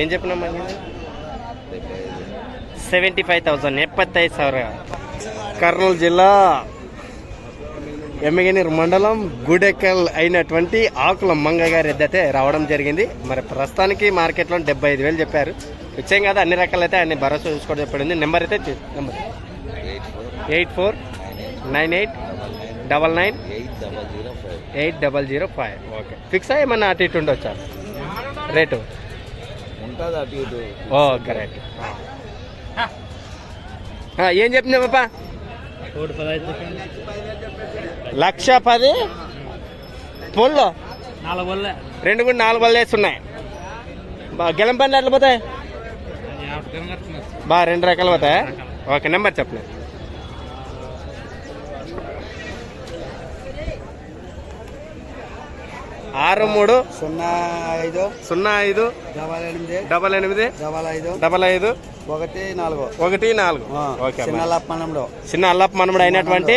ఏం చెప్పినమ్మా seventy five thousand ఎప్పత్తైదు సవర. కర్నూలు జిల్లా ఎమ్మగనీర్ మండలం గుడెకల్ అయినటువంటి ఆకుల మంగ గారి ఎద్దైతే రావడం జరిగింది. మరి ప్రస్తుతానికి మార్కెట్లో డెబ్బై ఐదు వేలు చెప్పారు. విషయం కాదు అన్ని రకాలైతే ఆయన భరోసా చూసుకోవడం చెప్పడింది నెంబర్ అయితే number. Eight four. Nine eight. Double nine. Eight double zero five. Okay. Fix ఏమన్నా అటు ఇటు ఉండొచ్చా? రేటు. ఉంటుంది అటు ఇటు. ఓ కరెక్ట్ ఏం చెప్పింది పాపా? లక్ష పది? పొల్లో రెండు కూడా నాలుగు బళ్ళు వేస్తున్నాయి. బా గెలం పని ఎట్లా పోతాయి? బా రెండు రకాలు పోతాయి? ఓకే నెంబర్ చెప్పండి ఆరు మూడు సున్నా ఐదు సున్నా ఐదు డబల్ ఎనిమిది డబల్ ఎనిమిది డబల్ ఐదు డబల్ ఐదు ఒకటి నాలుగు. ఒకటి నాలుగు. ఓకే చిన్న. లప్పనంలో చిన్న అల్లప్ప మనముడు అయినటువంటి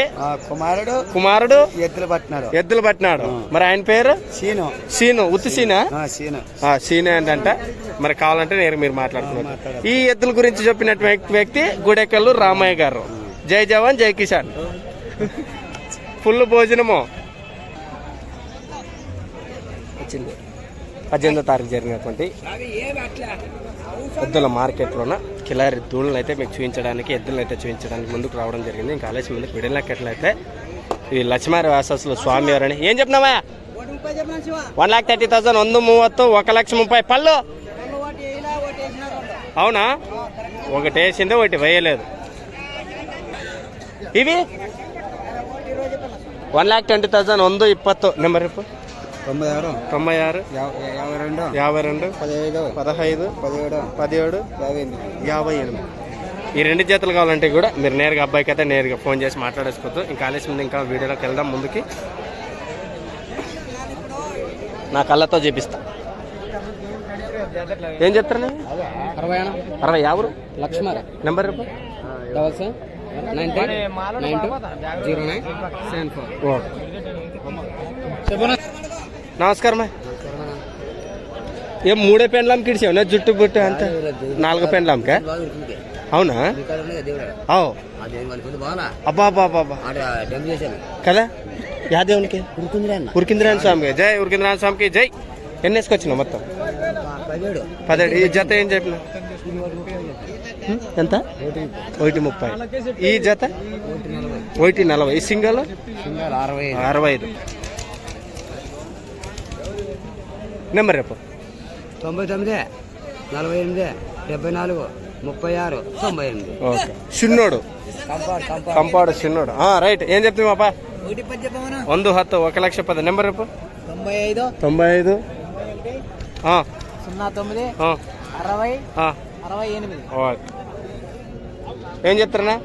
కుమారుడు కుమారుడు ఎత్తులు పట్టినాడు. ఎద్దులు పట్టినాడు. మరి ఆయన పేరు? సీను. సీను. ఉత్తి సీనా. ఆ, సీను. సీను ఏంటంటే మరి కావాలంటే నేను మీరు మాట్లాడుతున్నారు. ఈ ఎద్దుల గురించి చెప్పినటువంటి వ్యక్తి గుడెకల్లు రామయ్య గారు. జై జవాన్ జై కిసాన్. ఫుల్ భోజనము. వచ్చింది పద్దెనిమిదో తారీఖు జరిగినటువంటి ఎద్దుల మార్కెట్లోన కిలారి దూళ్ళని అయితే మీకు చూపించడానికి ఎద్దులను అయితే చూపించడానికి ముందుకు రావడం జరిగింది. ఇంకా ఆలస్యం ముందుకు అయితే ఇది లక్ష్మారి వాసస్సులు స్వామివారు అని ఏం చెప్పినావా వన్ ల్యాక్ థర్టీ థౌసండ్ వంద మూవత్తు ఒక లక్ష ముప్పై పళ్ళు. అవునా? ఒకటి వేసింది ఒకటి వేయలేదు. ఇవి? వన్ ల్యాక్ ట్వంటీ థౌసండ్ వంద ఇప్పత్తు. నెంబర్ ఇప్పుడు తొంభై ఆరు. తొంభై ఆరు. యాభై రెండు. యాభై రెండు. పదిహేడు. పదహైదు. పదిహేడు. పదిహేడు. యాభై ఎనిమిది. యాభై ఎనిమిది. ఈ రెండు జతలు కావాలంటే కూడా మీరు నేరుగా అబ్బాయికి అయితే నేరుగా ఫోన్ చేసి మాట్లాడేసుకోవద్దు. ఇంకా ఆలస్యం ఉంది. ఇంకా వీడియోలోకి వెళ్దాం ముందుకి. నా కళ్ళతో చూపిస్తా. ఏం చెప్తారు అరవై అరవై. యాభై లక్ష్మణ నెంబర్ రేపు double seven. Nine three nine two. Zero nine. Seven four. Okay. నమస్కారం ఏం మూడే పెండ్లాం కిడిచావు జుట్టు బుట్టు అంత? నాలుగు పెండ్లాంకా? అవునా? అవు. అబ్బా అబ్బా అబ్బా కదా? యా దేవునికి? ఉరికింద్రాయణ స్వామికి. జై ఉరికింద్రాయణ స్వామికి. జై. ఎన్ని వేసుకొచ్చినావు మొత్తం? పదిహేడు. ఈ జత ఏం చెప్పిన ఎంత? ఒకటి ముప్పై. ఈ జత? ఒకటి నలభై. ఈ సింగల్? అరవై అరవై ఐదు. నెంబర్ రేపు తొంభై తొమ్మిది నలభై ఎనిమిది డెబ్బై నాలుగు ముప్పై ఆరు తొంభై ఎనిమిది ఓకే చిన్నోడు కంపాడు చిన్నోడు ఆ, రైట్ ఏం చెప్తుంది పాప ఒకటి పది చెప్పమన్నా ಒಂದು ಹತ್ತು ఒక లక్ష పది నెంబర్ రేపు తొంభై ఐదు తొంభై ఐదు ఆ, సున్నా తొమ్మిది ఆ, అరవై ఆ, అరవై ఎనిమిది ఓకే ఏం చెప్తారన్నా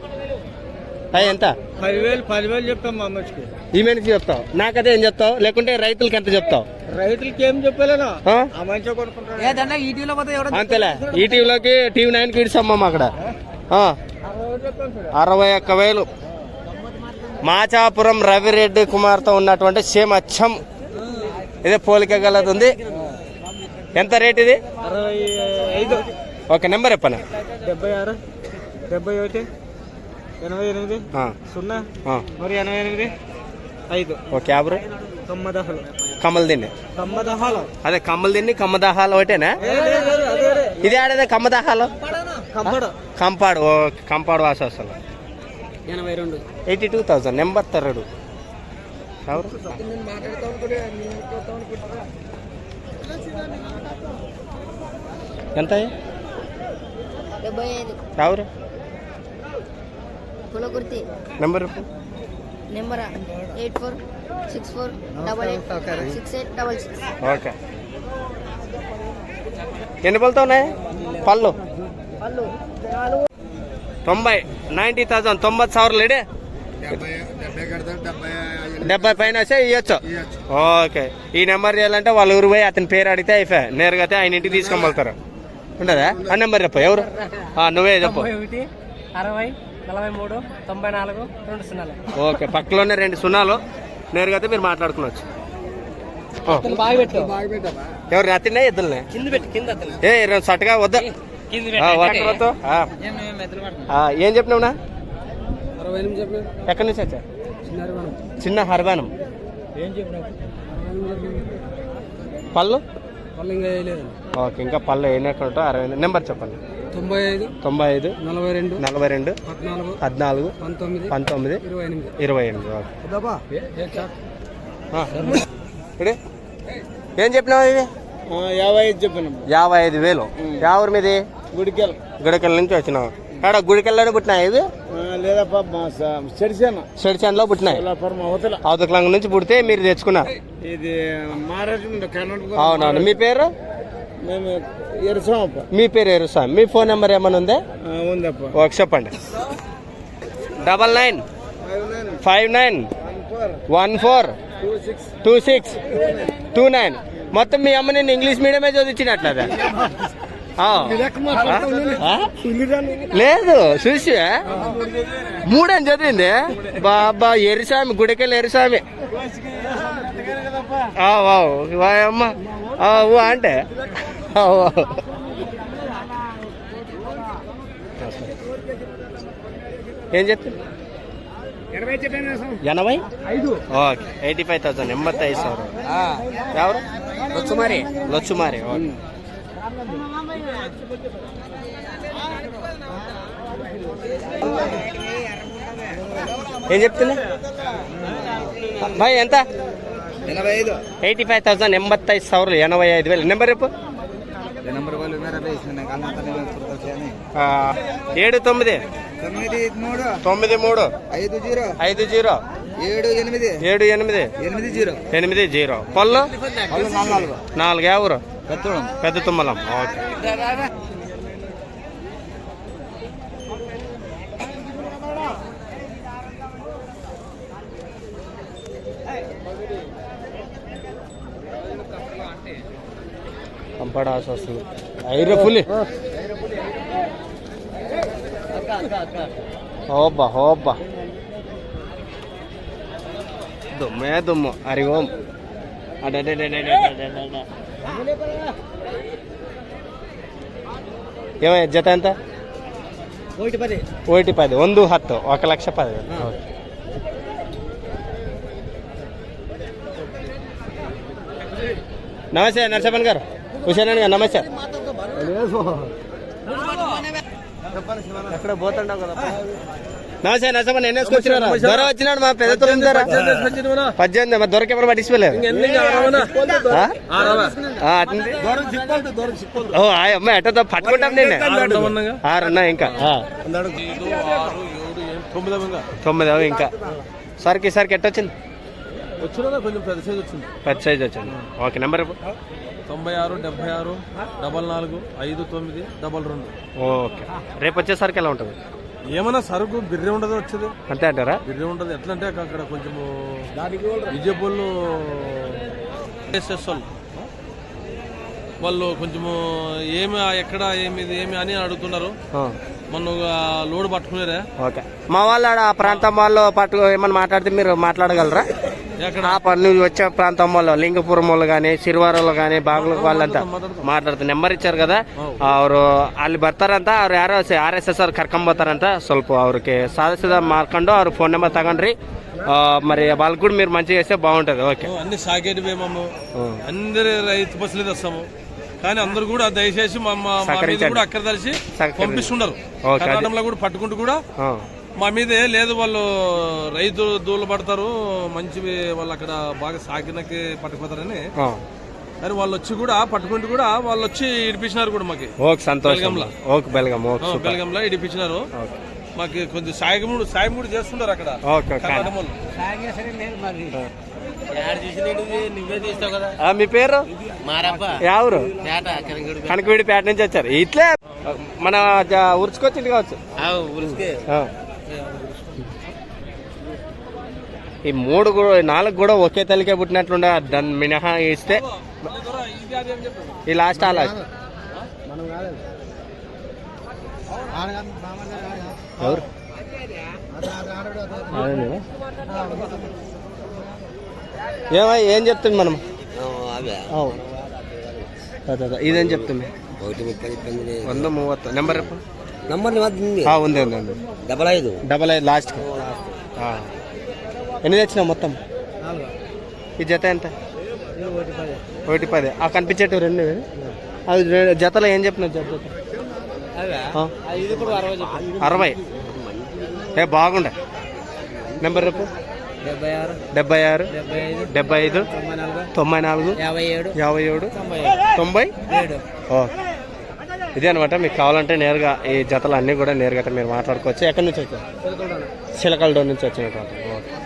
అయ్యి ఎంత? పదివేలు పదివేలు చెప్తాం మా అమ్మకి ఈ మనిషికి చెప్తావు. నాకదే ఏం చెప్తావు? లేకుంటే రైతులకి ఎంత చెప్తావు? రైతులకి ఏం చెప్పలేను. ఆ? మంచిగా కొనుక్కుంటారు ఎవడో అంతేలే. ఈ టీవీలోకి టీవీ నైన్కి ఇడిసమ్మమ్మ అక్కడ. ఆ, అరవై ఒక్క వేలు. మాచాపురం రవిరెడ్డి కుమార్తో ఉన్నటువంటి సేమ్ అచ్చం ఇదే పోలిక గలది ఉంది. ఎంత రేట్ ఇది? అరవై ఐదు. ఓకే నెంబర్ చెప్పనా? డెబ్బై ఆరు. డెబ్బై ఒకటి. ఎనభై ఎనిమిది? సున్నా? మరి ఎనభై ఎనిమిది? ఐదు. ఓకే యాభై తొమ్మిది దహలు కమ్మలు తిన్ని తొమ్మిది దహాలు అదే కమ్మలు తిన్ని కమ్మదాహాలు ఒకటేనా ఇది ఆడేదే కమ్మదాహాలు? కంపడు కంపాడు ఓ కంపాడు వాస అసలు. ఎనభై రెండు. ఎయిటీ టూ థౌజండ్ నెంబర్ ఎవరు ఎంత ఎవరు number number? Eight four six four double eight six eight double six. Okay. ఎన్ని పళ్ళతో ఉన్నాయి? పళ్ళు. పళ్ళు. తొంభై నైంటీ థౌసండ్ తొంభై సవర్లు ఇడే. డెబ్బై పైన వస్తే ఇవ్వచ్చు ఓకే. ఈ నెంబర్ చేయాలంటే వాళ్ళ ఊరు పోయి అతని పేరు అడిగితే అయిపోయా నేరుగా అయితే ఆయన ఇంటికి తీసుకోగలుగుతారు ఉండదా? ఆ నెంబర్ చెప్పు ఎవరు? నువ్వే చెప్పు. అరవై నలభై మూడు తొంభై నాలుగు రెండు సున్నాలు. ఓకే పక్కలోనే రెండు సున్నాలు. నేరుగా అయితే మీరు మాట్లాడుకోవచ్చు. బాగా పెట్టు ఎవరు నత్తినే ఎద్దులనే? కింద పెట్టు కింద ఏ రెండు సట్టుగా వద్దా. ఏం చెప్పినావునా? ఎక్కడి నుంచి వచ్చా చిన్న హర్బానం ఏం చెప్పినావు? పళ్ళు? వాళ్ళు ఇంకా ఓకే ఇంకా పళ్ళు అయినట్టు అరవై. నెంబర్ చెప్పండి. తొంభై ఐదు తొంభై ఐదు నలభై రెండు నలభై రెండు పద్నాలుగు పద్నాలుగు పంతొమ్మిది పంతొమ్మిది ఇరవై ఎనిమిది. ఇరవై ఎనిమిది. ఏం చెప్పినావు ఇది? యాభై ఐదు చెప్పినాం. యాభై ఐదు వేలు. యా ఊరి మీది? గుడికెళ్ళ. గుడికెళ్ళ నుంచి వచ్చినావు. కాడ గుడికెళ్ళని పుట్టినాయి ఇవి? లేదప్పా షెడ్చాన్లో పుట్టినాయి. అవతల. నుంచి పుడితే మీరు తెచ్చుకున్నారు. ఇది మహారాజు కర్ణాటక. అవునవును. మీ పేరు? మేము ఎరుసామప్ప. మీ పేరు ఎరుసా? మీ ఫోన్ నెంబర్ ఏమైనా ఉందే? ఉందప్ప. ఓకే చెప్పండి. Double nine. Five nine. One four. Two six. Two nine. మొత్తం మీ అమ్మ నేను ఇంగ్లీష్ మీడియమే చదివించినట్లదా? లేదు చూసి మూడని చదివింది. బాబా ఎరిసామి గుడికెళ్ళి ఎరిసామి. అమ్మ అంటే. ఏం చెప్తారు ఎనభై ఓకే ఎయిటీ ఫైవ్ థౌసండ్ ఎంబత్తి ఐదు సార్. ఎవరు? లొచ్చుమారి. లొచ్చుమారి ఓకే. ఏం చెప్తున్నా? భయ్ ఎంత? ఎయిటీ ఫైవ్ థౌసండ్ ఎంబత్తైదు సావర్లు ఎనభై ఐదు వేలు. నెంబర్ చెప్పు. ఏడు తొమ్మిది. తొమ్మిది మూడు. ఐదు జీరో. ఐదు జీరో. ఏడు ఎనిమిది. ఏడు ఎనిమిది. ఎనిమిది జీరో. ఎనిమిది జీరో. పళ్ళు? నాలుగు నాలుగు. ఎవరు? పెద్ద తుమ్మలం. ఓకే. చంపడాల్సి వస్తుంది ఐరే పులి హోబ్బా హోబ్బా. దుమ్మే దుమ్ము. హరి ఓం. ఏమయ్య జత ఎంత? ఒకటి పది. ಒಂದು ಹತ್ತು ఒక ಲಕ್ಷ పది నమస్తే నరసపన్ గారు. హుసేన్ గారు నమస్తే. ఎక్కడ పోతుండవు కదా? నమస్తే నరసప్పన్ ఎన్ని వేసుకొచ్చినారా దొర వచ్చినాడు మా పెద్ద పద్దెనిమిది మరి దొరక ఎవరు పట్టించుకోలేదు. ఓ ఆ అమ్మాయి ఎట్టతో పట్టుకుంటాం నేను. ఆరున్నా ఇంకా. ఆ. తొమ్మిది అవి ఇంకా. సరికి ఎట్టొచ్చింది? పెద్ద సైజ్ వచ్చింది. పెద్ద సైజ్ వచ్చింది. Okay number. తొంభై ఆరు డెబ్బై ఆరు డబల్ నాలుగు ఐదు తొమ్మిది డబల్ రెండు. ఓకే. రేపు వచ్చేసరికి ఎలా ఉంటుంది? ఏమన్నా సరుకు బిర్రె ఉండదు వచ్చేది? అంతే అంటారా? బిర్రె ఉండదు. ఎట్లా అంటే అక్కడ కొంచెము విజయపూర్లు వాళ్ళు వాళ్ళు కొంచెము ఏమి ఎక్కడ ఏమి ఏమి అని అడుగుతున్నారు. మొన్న లోడ్ పట్టుకునేరా ఓకే. మా వాళ్ళు ఆ ప్రాంతం వాళ్ళు పట్టు ఏమన్నా మాట్లాడితే మీరు మాట్లాడగలరా? ఆ పని నుంచి వచ్చే ప్రాంతం వాళ్ళు లింగపురం వాళ్ళు కానీ సిరివారంలో కానీ బాగులు వాళ్ళంతా ಮಾತಾಡ್ತಾರೆ ನಂಬರ್ ಇಚ್ಚಾರ కదా ಅವರು ಅಲ್ಲಿ ಬರ್ತಾರಂತ ಅವ್ರು ಯಾರೋ ಆರ್ ಎಸ್ ಎಸ್ ಅವ್ರು ಕರ್ಕೊಂಬರ್ತಾರಂತ ಸ್ವಲ್ಪ ಅವ್ರಿಗೆ ಸಾಧಿಸಿದ ಮಾಡ್ಕೊಂಡು ಅವ್ರ ఫోన్ నెంబర్ తగండ్రి ఆ, మరి వాళ్ళకి కూడా మీరు మంచిగా చేస్తే బాగుంటుంది ఓకే అన్ని సాకేటి మేము ఆ. అందరి రైతు బస్సులు తెస్తాము కానీ అందరు కూడా దయచేసి మా మా- మా మీద సహకరించండి. కూడా అక్కడ తెలిసి సహకరించండి. పంపిస్తున్నారు ఓకే, అది- కర్ణాటకలో కూడా పట్టుకుంటూ కూడా ఆ, మా మీదే లేదు వాళ్ళు రైతు దూలు పడతారు మంచివి వాళ్ళు అక్కడ బాగా సాకినకి పట్టుకుపోతారని. కానీ వాళ్ళు వచ్చి కూడా పట్టుకుంటూ కూడా వాళ్ళు వచ్చి ఇడిపించినారు కూడా మాకి. ఓకే సంతోషం. Okay Belgaum okay super. బెల్గంలో ఇడిపించినారు. ఓకే. మాకు కొంచెం సాయం కూడా సాయం కూడా చేస్తున్నారు అక్కడ మీ పేరు? ఎవరు కనకవిడి పేట నుంచి వచ్చారు. ఇట్లే మన ఉరుచుకొచ్చింది కావచ్చు ఉరికే ఆ. ఈ మూడు కూడా నాలుగు కూడా ఒకే తల్లికే పుట్టినట్లుండే దాన్ని మినహా ఇస్తే ఈ లాస్ట్ ఆ లాస్ట్ ఎవరు? ఏమై ఏం చెప్తుంది మనం? ఇదేం చెప్తుంది? ఒకటి ముప్పై చెప్పింది వంద మూవత్తు నెంబర్ నంబర్ ఉంది. ఉంది డబల్ ఐదు. డబల్ ఐదు లాస్ట్ ఎన్ని తెచ్చినావు మొత్తం? ఈ జత ఎంత? ఒకటి పది. ఆ కనిపించేటివి రెండు రెండు జతలో ఏం చెప్పినావు జత? అరవై. ఏ బాగుండే. నెంబర్ చెప్పు. డెబ్బై ఆరు. డెబ్బై ఆరు డెబ్బై ఐదు. తొంభై నాలుగు. యాభై ఏడు. యాభై ఏడు తొంభై ఇదే అనమాట మీకు కావాలంటే నేరుగా ఈ జతలు అన్నీ కూడా నేరుగా మీరు మాట్లాడుకోవచ్చు. ఎక్కడి నుంచి వచ్చారు చిలకలడో నుంచి. వచ్చినట్టు ఓకే.